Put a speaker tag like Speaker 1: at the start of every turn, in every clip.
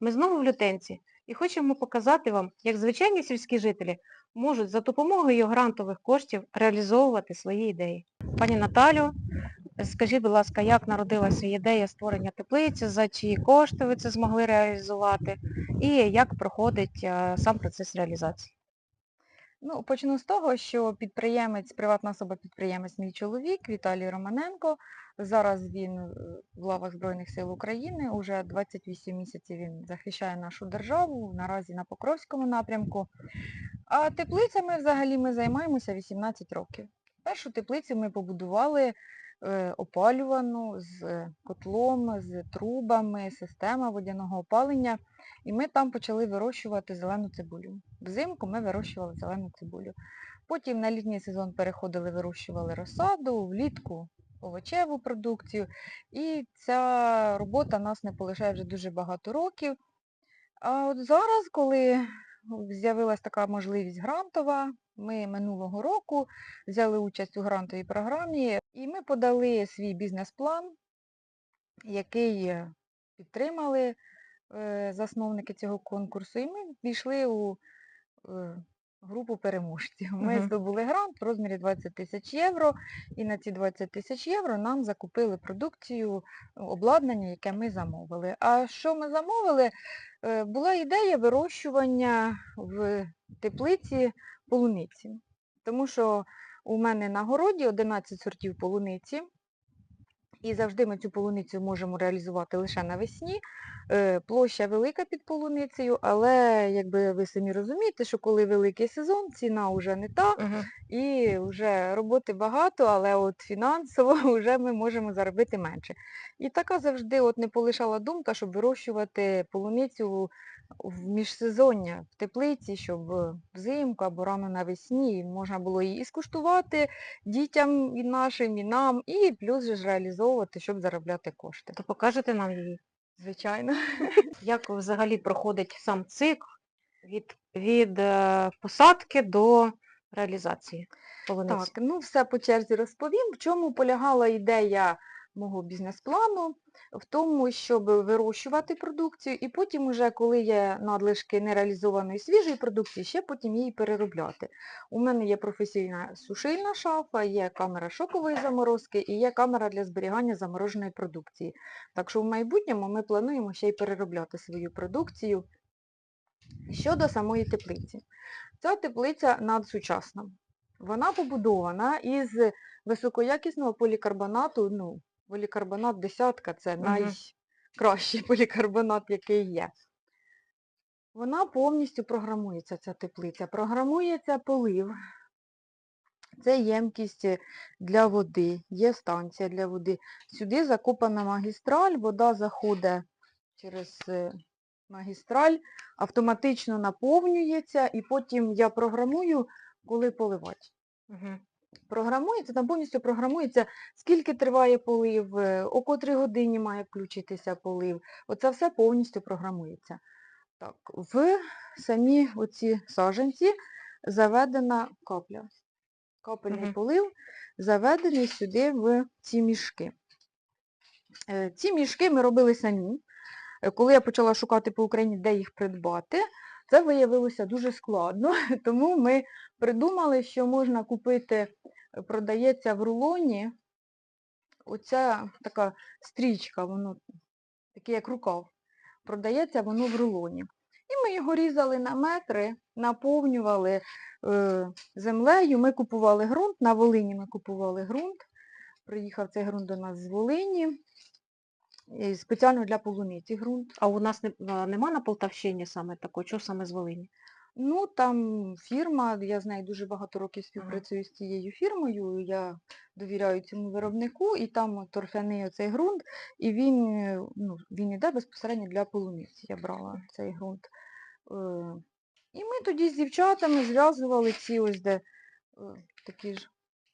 Speaker 1: Ми знову в лютенці і хочемо показати вам, як звичайні сільські жителі можуть за допомогою грантових коштів реалізовувати свої ідеї. Пані Наталю, скажіть, будь ласка, як народилася ідея створення теплиці, за чиї кошти ви це змогли реалізувати і як проходить е, сам процес реалізації?
Speaker 2: Ну, почну з того, що підприємець, приватна особа-підприємець, мій чоловік Віталій Романенко. Зараз він е, в лавах Збройних сил України. Уже 28 місяців він захищає нашу державу, наразі на Покровському напрямку. А теплицями взагалі ми займаємося 18 років. Першу теплицю ми побудували опалювану з е, котлом, з трубами, система водяного опалення. І ми там почали вирощувати зелену цибулю. Взимку ми вирощували зелену цибулю. Потім на літній сезон переходили, вирощували розсаду, влітку овочеву продукцію. І ця робота нас не полишає вже дуже багато років. А от зараз, коли з'явилася така можливість грантова, ми минулого року взяли участь у грантовій програмі і ми подали свій бізнес-план, який е, підтримали е, засновники цього конкурсу, і ми війшли у е, групу переможців. Ми здобули грант в розмірі 20 тисяч євро, і на ці 20 тисяч євро нам закупили продукцію, обладнання, яке ми замовили. А що ми замовили? Була ідея вирощування в теплиці полуниці. Тому що у мене на городі 11 сортів полуниці. І завжди ми цю полуницю можемо реалізувати лише навесні. Е, Площа велика під полуницею, але якби ви самі розумієте, що коли великий сезон, ціна вже не та, і вже роботи багато, але от фінансово вже ми можемо заробити менше. І така завжди от не полишала думка, щоб вирощувати полуницю в міжсезоння в теплиці, щоб взимку або рано навесні можна було її і скуштувати дітям і нашим, і нам, і плюс же ж реалізовувати, щоб заробляти кошти.
Speaker 1: То покажете нам її?
Speaker 2: Звичайно.
Speaker 1: Як взагалі проходить сам цикл від, від е, посадки до реалізації полуниці?
Speaker 2: Так, ну все по черзі розповім. В чому полягала ідея мого бізнес-плану? В тому, щоб вирощувати продукцію і потім уже, коли є надлишки нереалізованої свіжої продукції, ще потім її переробляти. У мене є професійна сушильна шафа, є камера шокової заморозки і є камера для зберігання замороженої продукції. Так що в майбутньому ми плануємо ще й переробляти свою продукцію. Щодо самої теплиці. Ця теплиця надсучасна. Вона побудована із високоякісного полікарбонату, ну, полікарбонат десятка це
Speaker 1: Мгм.
Speaker 2: найкращий полікарбонат, який є. Вона повністю програмується, ця теплиця. Програмується полив. Це ємкість для води, є станція для води. Сюди закопана магістраль, вода заходить через е, магістраль, автоматично наповнюється, і потім я програмую, коли поливати.
Speaker 1: Мгм.
Speaker 2: Програмується, там повністю програмується, скільки триває полив, е, о котрій годині має включитися полив. Оце все повністю програмується. Так, в самі оці саженці заведена капля. Капельний
Speaker 1: Мгм.
Speaker 2: полив заведений сюди в ці мішки. Е, Ці мішки ми робили самі. Е, Коли я почала шукати по Україні, де їх придбати, це виявилося дуже складно, тому ми придумали, що можна купити, е, продається в рулоні, оця така стрічка, воно таке як рукав. Продається воно в рулоні. І ми його різали на метри, наповнювали е, землею. Ми купували ґрунт, на Волині ми купували ґрунт. Приїхав цей ґрунт до нас з Волині. І Спеціально для полуниці ґрунт.
Speaker 1: А у нас не, нема на Полтавщині саме такого, що саме з Волині?
Speaker 2: Ну, там фірма, я з нею дуже багато років співпрацюю з цією фірмою, я довіряю цьому виробнику, і там торфяний оцей ґрунт, і він, ну, він іде безпосередньо для полуниці. Я брала цей ґрунт. Е, І ми тоді з дівчатами зв'язували ці ось де е, такі ж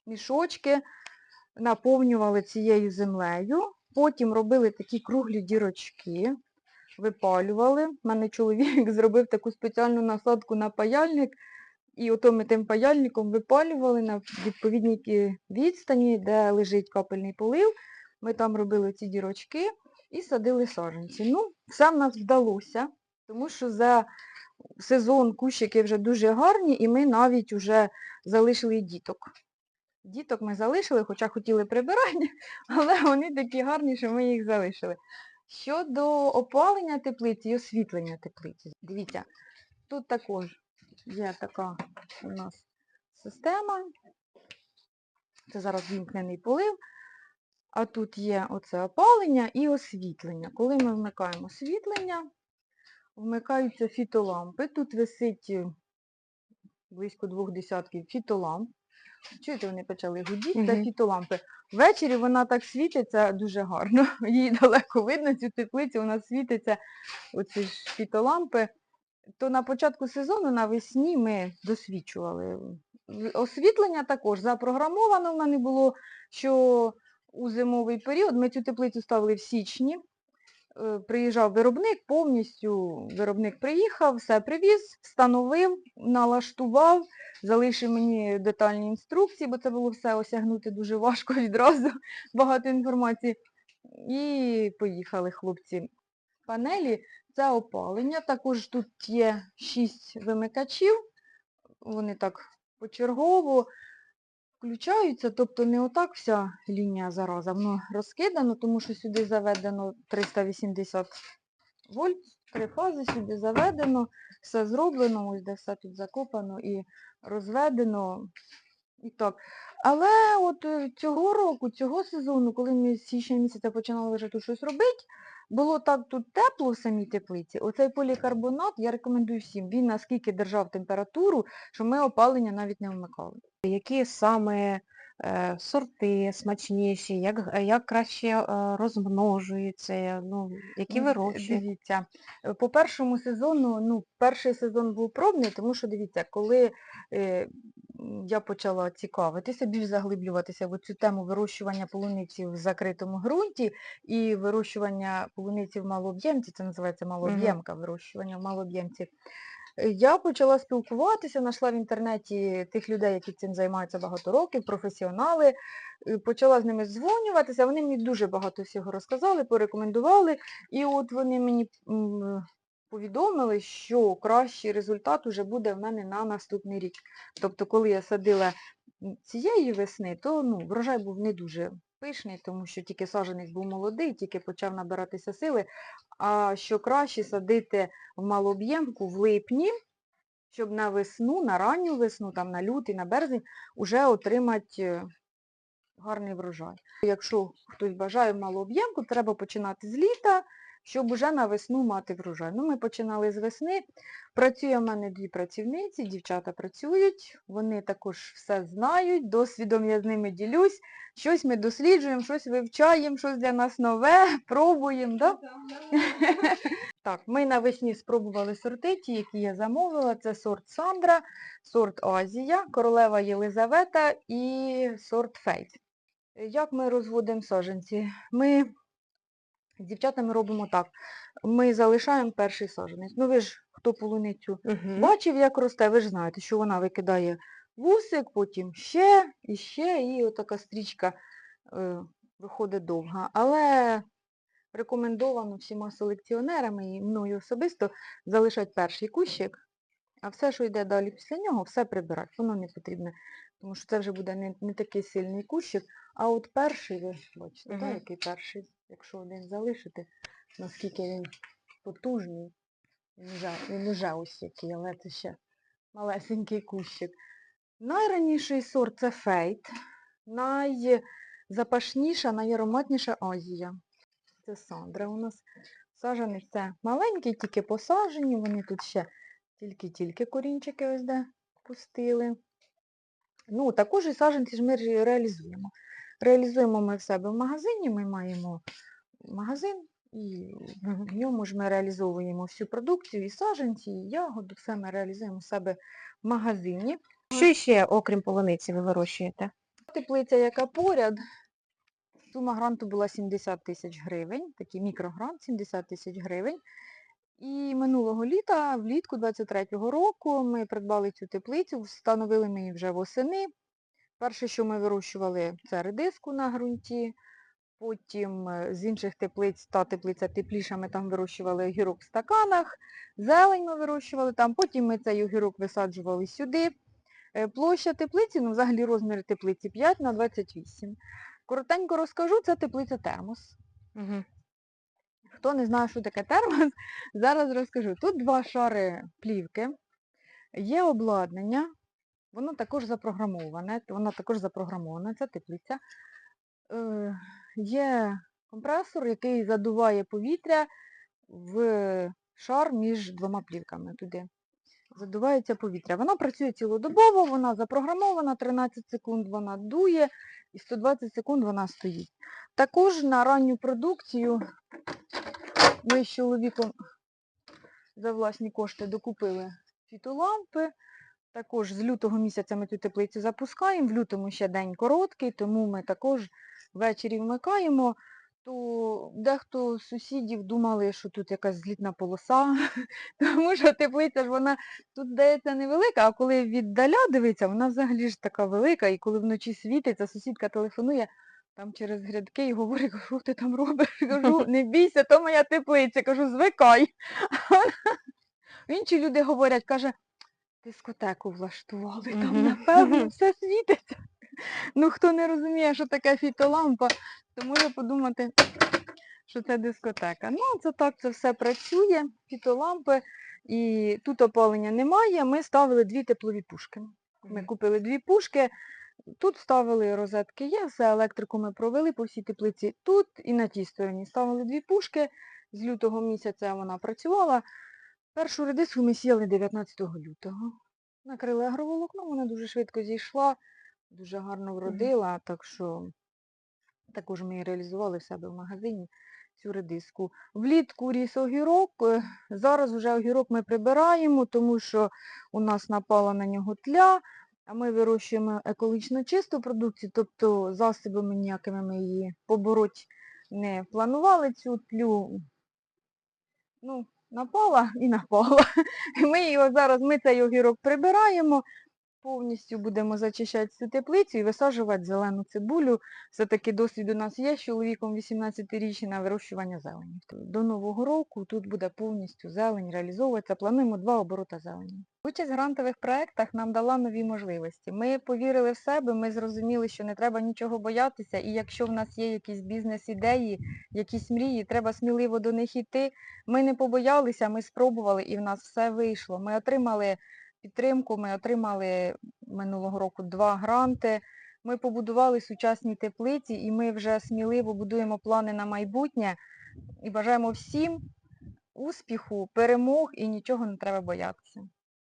Speaker 2: мішочки, наповнювали цією землею, потім робили такі круглі дірочки, випалювали. У мене чоловік зробив таку спеціальну насадку на паяльник, і ото ми тим паяльником випалювали на відповідній відстані, де лежить капельний полив. Ми там робили ці дірочки. і садили саджанці. Ну, все в нас вдалося, тому що за сезон кущики вже дуже гарні, і ми навіть вже залишили діток. Діток ми залишили, хоча хотіли прибирання, але вони такі гарні, що ми їх залишили. Щодо опалення теплиці і освітлення теплиці, дивіться, тут також є така у нас система. Це зараз вімкнений полив. А тут є оце опалення і освітлення. Коли ми вмикаємо освітлення, вмикаються фітолампи. Тут висить близько двох десятків фітоламп. Чуєте, вони почали гудіти,
Speaker 1: Мгм.
Speaker 2: фітолампи. Ввечері вона так світиться дуже гарно. Її далеко видно, цю теплицю, вона світиться, оці ж фітолампи. То на початку сезону навесні ми досвідчували. Освітлення також запрограмовано в мене було, що у зимовий період ми цю теплицю ставили в січні. Е, Приїжджав виробник, повністю виробник приїхав, все привіз, встановив, налаштував, залишив мені детальні інструкції, бо це було все осягнути дуже важко відразу, багато інформації. І поїхали хлопці. Панелі це опалення. Також тут є 6 вимикачів. Вони так почергово включаються, тобто не отак вся лінія зараза, воно розкидано, тому що сюди заведено 380 вольт, три фази сюди заведено, все зроблено, ось де все тут закопано і розведено. І так. Але от е, цього року, цього сезону, коли ми з січня місяця починали вже тут щось робити, було так тут тепло в самій теплиці. Оцей полікарбонат я рекомендую всім. Він наскільки держав температуру, що ми опалення навіть не вмикали.
Speaker 1: Які саме е, сорти смачніші, як, як краще е, розмножуються, ну, які
Speaker 2: Ну,
Speaker 1: вирощують?
Speaker 2: Дивіться, е, по першому сезону, ну, перший сезон був пробний, тому що дивіться, коли е, я почала цікавитися, більш заглиблюватися в цю тему вирощування полуниці в закритому ґрунті і вирощування полуниці в малооб'ємці, це називається малооб'ємка, вирощування в малооб'ємці. Е, Я почала спілкуватися, знайшла в інтернеті тих людей, які цим займаються багато років, професіонали, е, почала з ними дзвонюватися, вони мені дуже багато всього розказали, порекомендували, і от вони мені повідомили, що кращий результат уже буде в мене на наступний рік. Тобто, коли я садила цієї весни, то ну, врожай був не дуже пишний, тому що тільки саженик був молодий, тільки почав набиратися сили, а що краще садити в малооб'ємку в липні, щоб на весну, на ранню весну, там на лютий, на березень, уже отримати е, гарний врожай. Якщо хтось бажає малооб'ємку, треба починати з літа, щоб уже на весну мати врожай. Ну, ми починали з весни. Працює в мене дві працівниці, дівчата працюють, вони також все знають, досвідом я з ними ділюсь. Щось ми досліджуємо, щось вивчаємо, щось для нас нове, пробуємо. Да? Так, ми навесні спробували сорти, ті, які я замовила. Це сорт Сандра, сорт Азія, королева Єлизавета і сорт Фейт. Як ми розводимо саджанці? Ми з дівчатами робимо так. Ми залишаємо перший саджанець. Ну ви ж, хто полуницю
Speaker 1: Мгм.
Speaker 2: бачив, як росте, ви ж знаєте, що вона викидає вусик, потім ще, і ще, і отака стрічка е, виходить довга. Але рекомендовано всіма селекціонерами і мною особисто залишати перший кущик, а все, що йде далі після нього, все прибирати. Воно не потрібне, тому що це вже буде не, не такий сильний кущик. А от перший, ви бачите, так,
Speaker 1: Мгм.
Speaker 2: який перший, якщо один залишити, наскільки він потужний. Він уже ось який, але це ще малесенький кущик. Найраніший сорт це фейт. Найзапашніша, найароматніша Азія. Це Сандра у нас. Сажаний це маленький, тільки посаджені, вони тут ще тільки-тільки корінчики ось де пустили. Ну, також і саджанці ж ми реалізуємо. Реалізуємо ми в себе в магазині, ми маємо магазин, і в ньому ж ми реалізовуємо всю продукцію, і саджанці, і ягоду, все ми реалізуємо в себе в магазині.
Speaker 1: Що ще, окрім полуниці, ви вирощуєте?
Speaker 2: Теплиця, яка поряд, сума гранту була 70 тисяч гривень, такий мікрогрант 70 тисяч гривень. І минулого літа, влітку 23-го року, ми придбали цю теплицю, встановили ми її вже восени. Перше, що ми вирощували, це редиску на ґрунті. Потім е, з інших теплиць, та теплиця тепліша, ми там вирощували огірок в стаканах, зелень ми вирощували там, потім ми цей огірок висаджували сюди. Е, Площа теплиці, ну взагалі розміри теплиці 5 на 28. Коротенько розкажу, це теплиця термос.
Speaker 1: Угу.
Speaker 2: Хто не знає, що таке термос, зараз розкажу. Тут два шари плівки, є обладнання, воно також запрограмоване, воно також запрограмоване, це теплиця. Е, є компресор, який задуває повітря в шар між двома плівками туди. Задувається повітря. Вона працює цілодобово, вона запрограмована, 13 секунд вона дує і 120 секунд вона стоїть. Також на ранню продукцію ми з чоловіком за власні кошти докупили фітолампи. Також з лютого місяця ми цю теплицю запускаємо. В лютому ще день короткий, тому ми також ввечері вмикаємо. То дехто з сусідів думали, що тут якась злітна полоса, тому що теплиця ж вона тут здається невелика, а коли віддаля дивиться, вона взагалі ж така велика, і коли вночі світиться, сусідка телефонує там через грядки і говорить, що ти там робиш? Кажу, не бійся, то моя теплиця, кажу, звикай. Інші люди говорять, каже, дискотеку влаштували, там, напевно, все світиться. Ну, хто не розуміє, що таке фітолампа, то може подумати, що це дискотека. Ну, це так, це все працює, фітолампи, і тут опалення немає. Ми ставили дві теплові пушки. Ми купили дві пушки, тут ставили розетки є, все електрику ми провели по всій теплиці. Тут і на тій стороні ставили дві пушки. З лютого місяця вона працювала. Першу редиску ми сіяли 19 лютого. Накрили агроволокном, вона дуже швидко зійшла, дуже гарно вродила, так що також ми реалізували в себе в магазині цю редиску. Влітку ріс огірок. е, Зараз вже огірок ми прибираємо, тому що у нас напала на нього тля, а ми вирощуємо екологічно чисту продукцію, тобто засобами ніякими ми її побороть не планували цю тлю. Ну, напала і напала. Ми його зараз, ми цей огірок прибираємо, повністю будемо зачищати цю теплицю і висаджувати зелену цибулю. Все-таки досвід у нас є з чоловіком 18-річний на вирощування зелені. До Нового року тут буде повністю зелень реалізовуватися. Плануємо два оборота зелені. Участь в грантових проєктах нам дала нові можливості. Ми повірили в себе, ми зрозуміли, що не треба нічого боятися, і якщо в нас є якісь бізнес-ідеї, якісь мрії, треба сміливо до них йти. Ми не побоялися, ми спробували і в нас все вийшло. Ми отримали підтримку, ми отримали минулого року два гранти. Ми побудували сучасні теплиці і ми вже сміливо будуємо плани на майбутнє і бажаємо всім успіху, перемог і нічого не треба боятися.